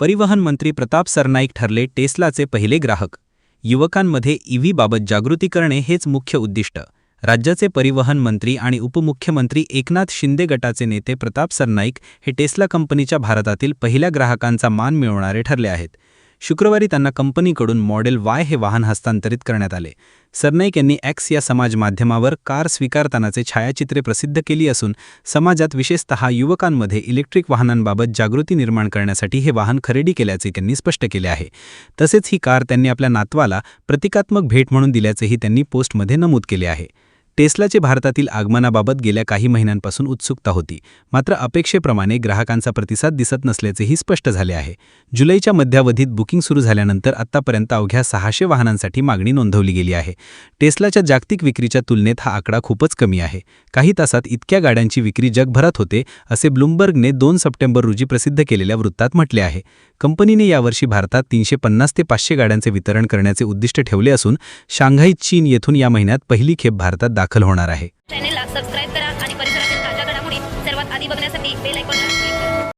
परिवहन मंत्री प्रताप सरनाईक ठरले टेस्लाचे पहिले ग्राहक. युवकांमध्ये ईव्हीबाबत जागृती करणे हेच मुख्य उद्दिष्ट. राज्याचे परिवहन मंत्री आणि उपमुख्यमंत्री एकनाथ शिंदे गटाचे नेते प्रताप सरनाईक हे टेस्ला कंपनीच्या भारतातील पहिल्या ग्राहकांचा मान मिळवणारे ठरले आहेत. शुक्रवारी त्यांना कंपनीकडून मॉडेल वाय हे वाहन हस्तांतरित करण्यात आले. सरनाईक यांनी एक्स या समाज माध्यमावर कार स्वीकारतानाचे छायाचित्रे प्रसिद्ध केली असून समाजात विशेषतः युवकांमध्ये इलेक्ट्रिक वाहनांबाबत जागृती निर्माण करण्यासाठी हे वाहन खरेदी केल्याचे त्यांनी स्पष्ट केले आहे. तसेच ही कार त्यांनी आपल्या नातवाला प्रतिकात्मक भेट म्हणून दिल्याचेही त्यांनी पोस्टमध्ये नमूद केले आहे. टेस्लाचे भारतातील आगमनाबाबत गेल्या काही महिन्यांपासून उत्सुकता होती. मात्र अपेक्षेप्रमाणे ग्राहकांचा प्रतिसाद दिसत नसल्याचेही स्पष्ट झाले आहे. जुलैच्या मध्यावधीत बुकिंग सुरू झाल्यानंतर आत्तापर्यंत अवघ्या सहाशे वाहनांसाठी मागणी नोंदवली गेली आहे. टेस्लाच्या जागतिक विक्रीच्या तुलनेत हा आकडा खूपच कमी आहे. काही तासात इतक्या गाड्यांची विक्री जगभरात होते असे ब्लूमबर्गने दोन सप्टेंबर रोजी प्रसिद्ध केलेल्या वृत्तात म्हटले आहे. कंपनीने यावर्षी भारतात तीनशे पन्नास ते पाचशे गाड्यांचे वितरण करण्याचे उद्दिष्ट ठेवले असून शांघाई चीन येथून या महिन्यात पहिली खेप भारतात दाखल होणार आहे. चॅनेलला सबस्क्राईब करा आणि परिसरातील ताज्या घडामोडी सर्वात आधी बघण्यासाठी बेल आयकॉनला क्लिक